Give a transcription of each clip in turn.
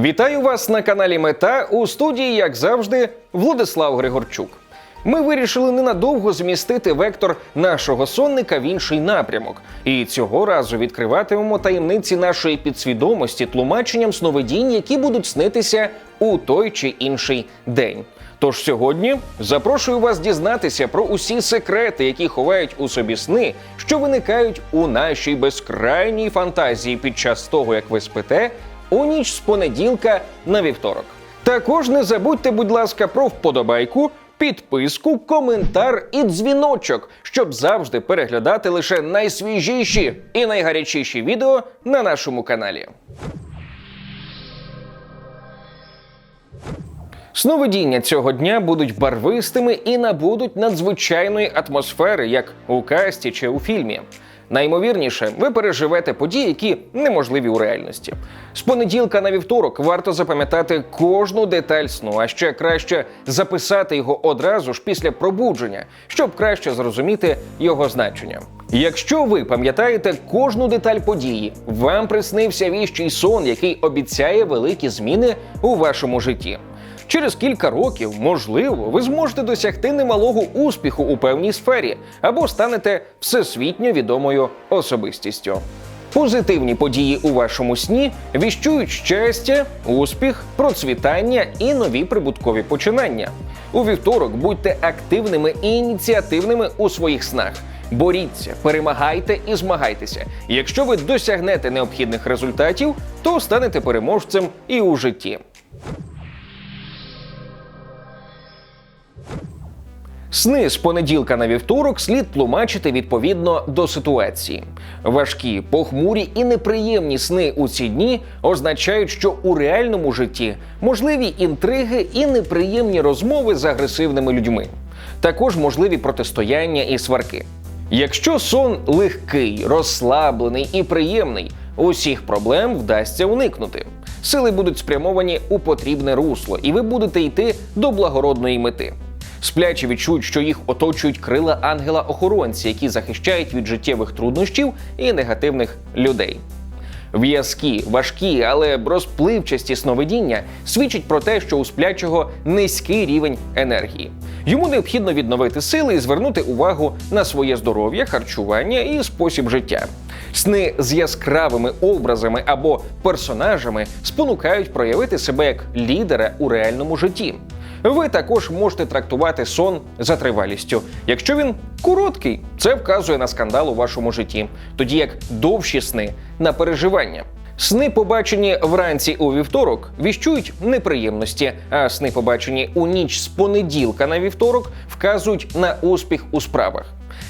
Вітаю вас на каналі Мета у студії, як завжди, Владислав Григорчук. Ми вирішили ненадовго змістити вектор нашого сонника в інший напрямок, і цього разу відкриватимемо таємниці нашої підсвідомості тлумаченням сновидінь, які будуть снитися у той чи інший день. Тож сьогодні запрошую вас дізнатися про усі секрети, які ховають у собі сни, що виникають у нашій безкрайній фантазії під час того, як ви спите, у ніч з понеділка на вівторок. Також не забудьте, будь ласка, про вподобайку, підписку, коментар і дзвіночок, щоб завжди переглядати лише найсвіжіші і найгарячіші відео на нашому каналі. Сновидіння цього дня будуть барвистими і набудуть надзвичайної атмосфери, як у касті чи у фільмі. Наймовірніше, ви переживете події, які неможливі у реальності. З понеділка на вівторок варто запам'ятати кожну деталь сну, а ще краще записати його одразу ж після пробудження, щоб краще зрозуміти його значення. Якщо ви пам'ятаєте кожну деталь події, вам приснився віщий сон, який обіцяє великі зміни у вашому житті. Через кілька років, можливо, ви зможете досягти немалого успіху у певній сфері або станете всесвітньо відомою особистістю. Позитивні події у вашому сні віщують щастя, успіх, процвітання і нові прибуткові починання. У вівторок будьте активними і ініціативними у своїх снах. Боріться, перемагайте і змагайтеся. Якщо ви досягнете необхідних результатів, то станете переможцем і у житті. Сни з понеділка на вівторок слід тлумачити відповідно до ситуації. Важкі, похмурі і неприємні сни у ці дні означають, що у реальному житті можливі інтриги і неприємні розмови з агресивними людьми. Також можливі протистояння і сварки. Якщо сон легкий, розслаблений і приємний, усіх проблем вдасться уникнути. Сили будуть спрямовані у потрібне русло, і ви будете йти до благородної мети. Сплячі відчують, що їх оточують крила ангела-охоронці, які захищають від життєвих труднощів і негативних людей. В'язкі, важкі, але розпливчасті сновидіння свідчать про те, що у сплячого низький рівень енергії. Йому необхідно відновити сили і звернути увагу на своє здоров'я, харчування і спосіб життя. Сни з яскравими образами або персонажами спонукають проявити себе як лідера у реальному житті. Ви також можете трактувати сон за тривалістю. Якщо він короткий, це вказує на скандал у вашому житті, тоді як довші сни на переживання. Сни, побачені вранці у вівторок, віщують неприємності, а сни, побачені у ніч з понеділка на вівторок, вказують на успіх у справах.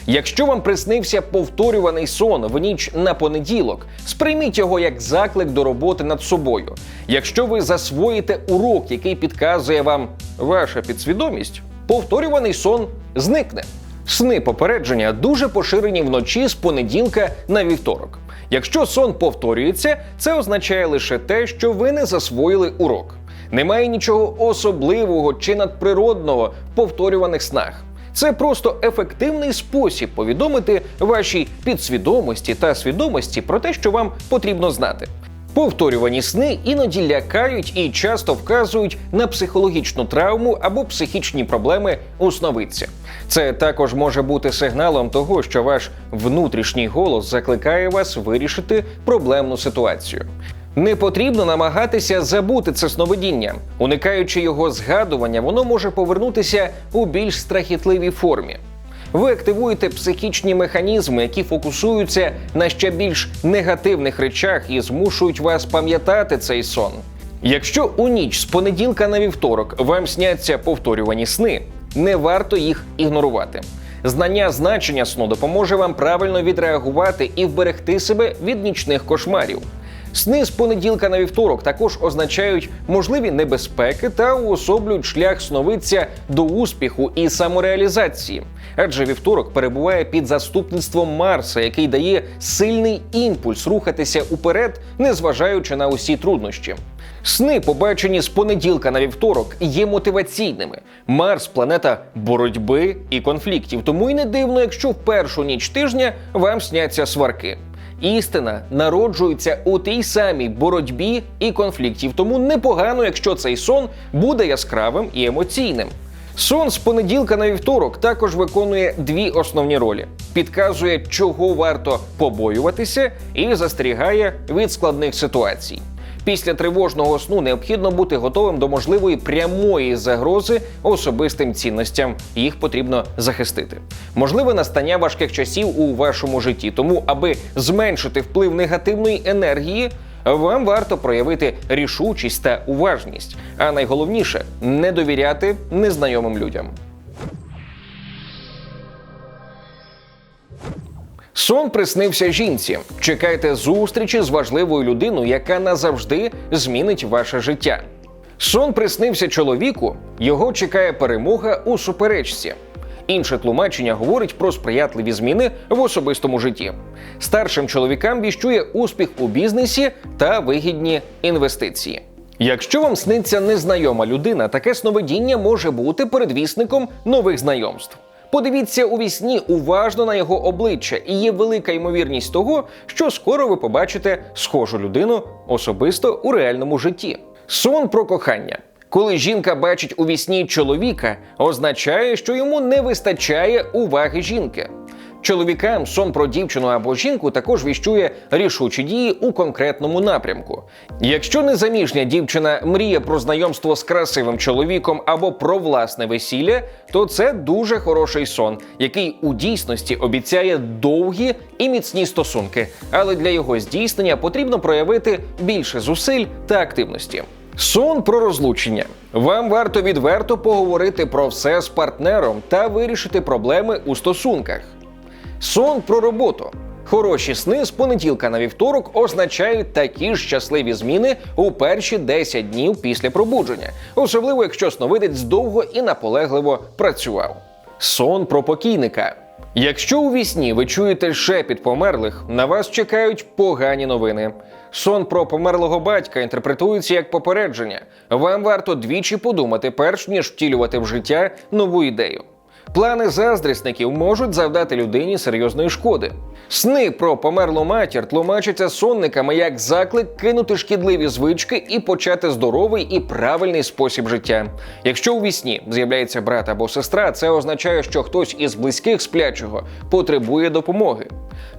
Якщо вам приснився повторюваний сон в ніч на понеділок, сприйміть його як заклик до роботи над собою. Якщо ви засвоїте урок, який підказує вам ваша підсвідомість, повторюваний сон зникне. Сни попередження дуже поширені вночі з понеділка на вівторок. Якщо сон повторюється, це означає лише те, що ви не засвоїли урок. Немає нічого особливого чи надприродного в повторюваних снах. Це просто ефективний спосіб повідомити вашій підсвідомості та свідомості про те, що вам потрібно знати. Повторювані сни іноді лякають і часто вказують на психологічну травму або психічні проблеми у сновидця. Це також може бути сигналом того, що ваш внутрішній голос закликає вас вирішити проблемну ситуацію. Не потрібно намагатися забути це сновидіння. Уникаючи його згадування, воно може повернутися у більш страхітливій формі. Ви активуєте психічні механізми, які фокусуються на ще більш негативних речах і змушують вас пам'ятати цей сон. Якщо у ніч з понеділка на вівторок вам сняться повторювані сни, не варто їх ігнорувати. Знання значення сну допоможе вам правильно відреагувати і вберегти себе від нічних кошмарів. Сни з понеділка на вівторок також означають можливі небезпеки та уособлюють шлях сновидця до успіху і самореалізації. Адже вівторок перебуває під заступництвом Марса, який дає сильний імпульс рухатися уперед, незважаючи на усі труднощі. Сни, побачені з понеділка на вівторок, є мотиваційними. Марс планета боротьби і конфліктів. Тому й не дивно, якщо в першу ніч тижня вам сняться сварки. Істина народжується у тій самій боротьбі і конфліктів, тому непогано, якщо цей сон буде яскравим і емоційним. Сон з понеділка на вівторок також виконує дві основні ролі: підказує, чого варто побоюватися, і застерігає від складних ситуацій. Після тривожного сну необхідно бути готовим до можливої прямої загрози особистим цінностям. Їх потрібно захистити. Можливе настання важких часів у вашому житті. Тому, аби зменшити вплив негативної енергії, вам варто проявити рішучість та уважність. А найголовніше не довіряти незнайомим людям. Сон приснився жінці. Чекайте зустрічі з важливою людиною, яка назавжди змінить ваше життя. Сон приснився чоловіку, його чекає перемога у суперечці. Інше тлумачення говорить про сприятливі зміни в особистому житті. Старшим чоловікам віщує успіх у бізнесі та вигідні інвестиції. Якщо вам сниться незнайома людина, таке сновидіння може бути передвісником нових знайомств. Подивіться у вісні уважно на його обличчя, і є велика ймовірність того, що скоро ви побачите схожу людину особисто у реальному житті. Сон про кохання. Коли жінка бачить у вісні чоловіка, означає, що йому не вистачає уваги жінки. Чоловікам сон про дівчину або жінку також віщує рішучі дії у конкретному напрямку. Якщо незаміжня дівчина мріє про знайомство з красивим чоловіком або про власне весілля, то це дуже хороший сон, який у дійсності обіцяє довгі і міцні стосунки, але для його здійснення потрібно проявити більше зусиль та активності. Сон про розлучення. Вам варто відверто поговорити про все з партнером та вирішити проблеми у стосунках. Сон про роботу. Хороші сни з понеділка на вівторок означають такі ж щасливі зміни у перші 10 днів після пробудження, особливо якщо сновидець довго і наполегливо працював. Сон про покійника. Якщо у вісні ви чуєте шепіт померлих, на вас чекають погані новини. Сон про померлого батька інтерпретується як попередження. Вам варто двічі подумати, перш ніж втілювати в життя нову ідею. Плани заздрісників можуть завдати людині серйозної шкоди. Сни про померлу матір тлумачаться сонниками як заклик кинути шкідливі звички і почати здоровий і правильний спосіб життя. Якщо у вісні з'являється брат або сестра, це означає, що хтось із близьких сплячого потребує допомоги.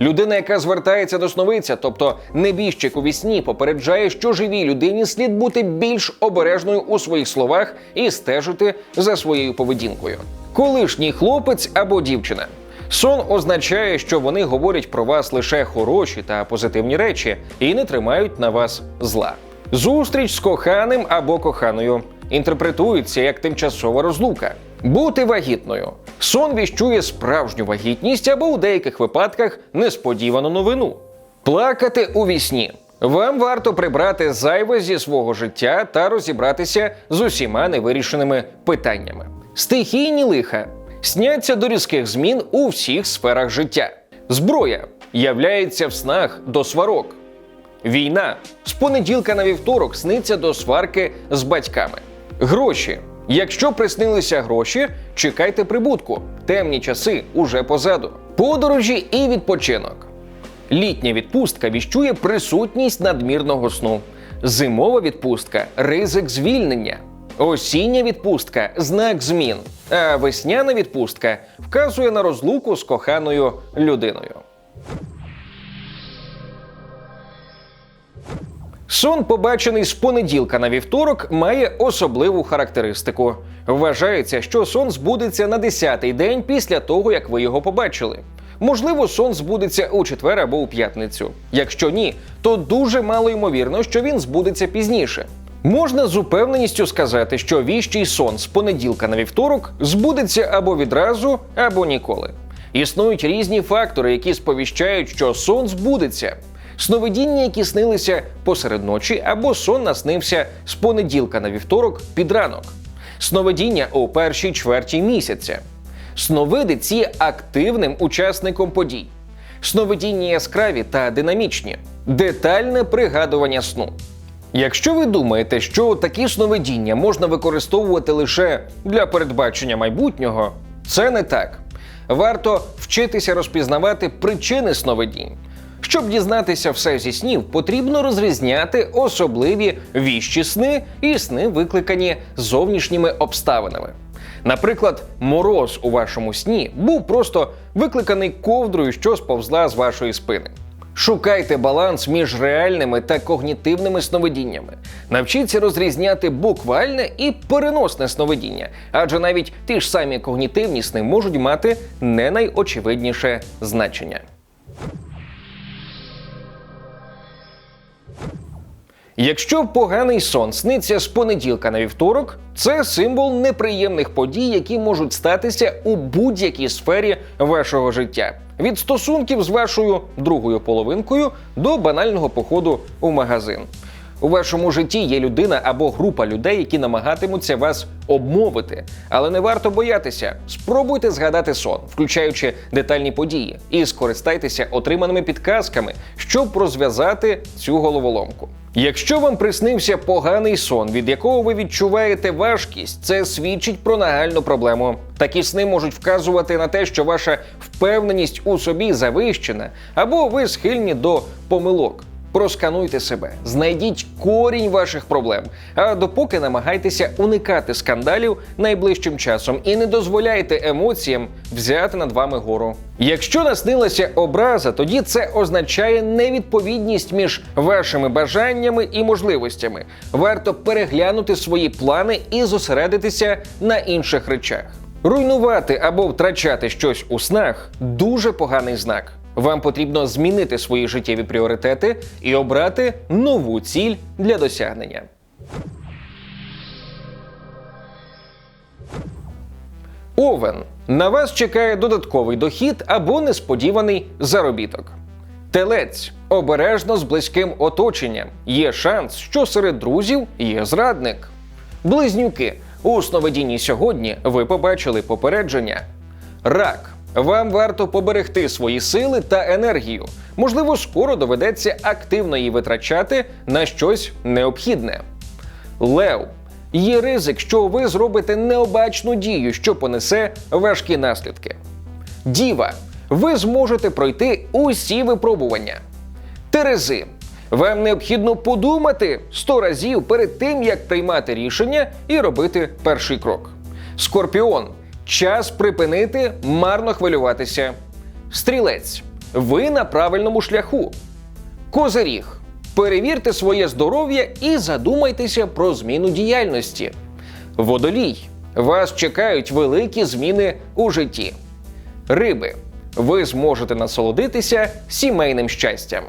Людина, яка звертається до сновиця, тобто небіжчик у вісні, попереджає, що живій людині слід бути більш обережною у своїх словах і стежити за своєю поведінкою. Колишній хлопець або дівчина. Сон означає, що вони говорять про вас лише хороші та позитивні речі і не тримають на вас зла. Зустріч з коханим або коханою інтерпретується як тимчасова розлука. Бути вагітною. Сон віщує справжню вагітність або у деяких випадках несподівану новину. Плакати у вісні. Вам варто прибрати зайве зі свого життя та розібратися з усіма невирішеними питаннями. Стихійні лиха сняться до різких змін у всіх сферах життя. Зброя являється в снах до сварок. Війна з понеділка на вівторок сниться до сварки з батьками. Гроші. Якщо приснилися гроші, чекайте прибутку. Темні часи уже позаду. Подорожі і відпочинок. Літня відпустка віщує присутність надмірного сну. Зимова відпустка ризик звільнення. Осіння відпустка знак змін. А весняна відпустка вказує на розлуку з коханою людиною. Сон, побачений з понеділка на вівторок, має особливу характеристику. Вважається, що сон збудеться на 10-й день після того, як ви його побачили. Можливо, сон збудеться у четвер або у п'ятницю. Якщо ні, то дуже мало ймовірно, що він збудеться пізніше. Можна з упевненістю сказати, що віщий сон з понеділка на вівторок збудеться або відразу, або ніколи. Існують різні фактори, які сповіщають, що сон збудеться. Сновидіння, які снилися посеред ночі, або сон наснився з понеділка на вівторок під ранок. Сновидіння у першій чверті місяця. Сновидець є активним учасником подій. Сновидіння яскраві та динамічні, детальне пригадування сну. Якщо ви думаєте, що такі сновидіння можна використовувати лише для передбачення майбутнього, це не так. Варто вчитися розпізнавати причини сновидінь. Щоб дізнатися все зі снів, потрібно розрізняти особливі віщі сни і сни, викликані зовнішніми обставинами. Наприклад, мороз у вашому сні був просто викликаний ковдрою, що сповзла з вашої спини. Шукайте баланс між реальними та когнітивними сновидіннями. Навчіться розрізняти буквальне і переносне сновидіння, адже навіть ті ж самі когнітивні сни можуть мати не найочевидніше значення. Якщо поганий сон сниться з понеділка на вівторок, це символ неприємних подій, які можуть статися у будь-якій сфері вашого життя. Від стосунків з вашою другою половинкою до банального походу у магазин. У вашому житті є людина або група людей, які намагатимуться вас обмовити. Але не варто боятися. Спробуйте згадати сон, включаючи детальні події, і скористайтеся отриманими підказками, щоб розв'язати цю головоломку. Якщо вам приснився поганий сон, від якого ви відчуваєте важкість, це свідчить про нагальну проблему. Такі сни можуть вказувати на те, що ваша впевненість у собі завищена, або ви схильні до помилок. Проскануйте себе, знайдіть корінь ваших проблем. А допоки намагайтеся уникати скандалів найближчим часом і не дозволяйте емоціям взяти над вами гору. Якщо наснилася образа, тоді це означає невідповідність між вашими бажаннями і можливостями. Варто переглянути свої плани і зосередитися на інших речах. Руйнувати або втрачати щось у снах дуже поганий знак. Вам потрібно змінити свої життєві пріоритети і обрати нову ціль для досягнення. Овен. На вас чекає додатковий дохід або несподіваний заробіток. Телець обережно з близьким оточенням. Є шанс, що серед друзів є зрадник. Близнюки. У сновидінні сьогодні ви побачили попередження. Рак. Вам варто поберегти свої сили та енергію. Можливо, скоро доведеться активно її витрачати на щось необхідне. Лев. Є ризик, що ви зробите необачну дію, що понесе важкі наслідки. Діва. Ви зможете пройти усі випробування. Терези. Вам необхідно подумати 100 разів перед тим, як приймати рішення і робити перший крок. Скорпіон. Час припинити марно хвилюватися. Стрілець. Ви на правильному шляху. Козиріг. Перевірте своє здоров'я і задумайтеся про зміну діяльності. Водолій. Вас чекають великі зміни у житті. Риби. Ви зможете насолодитися сімейним щастям.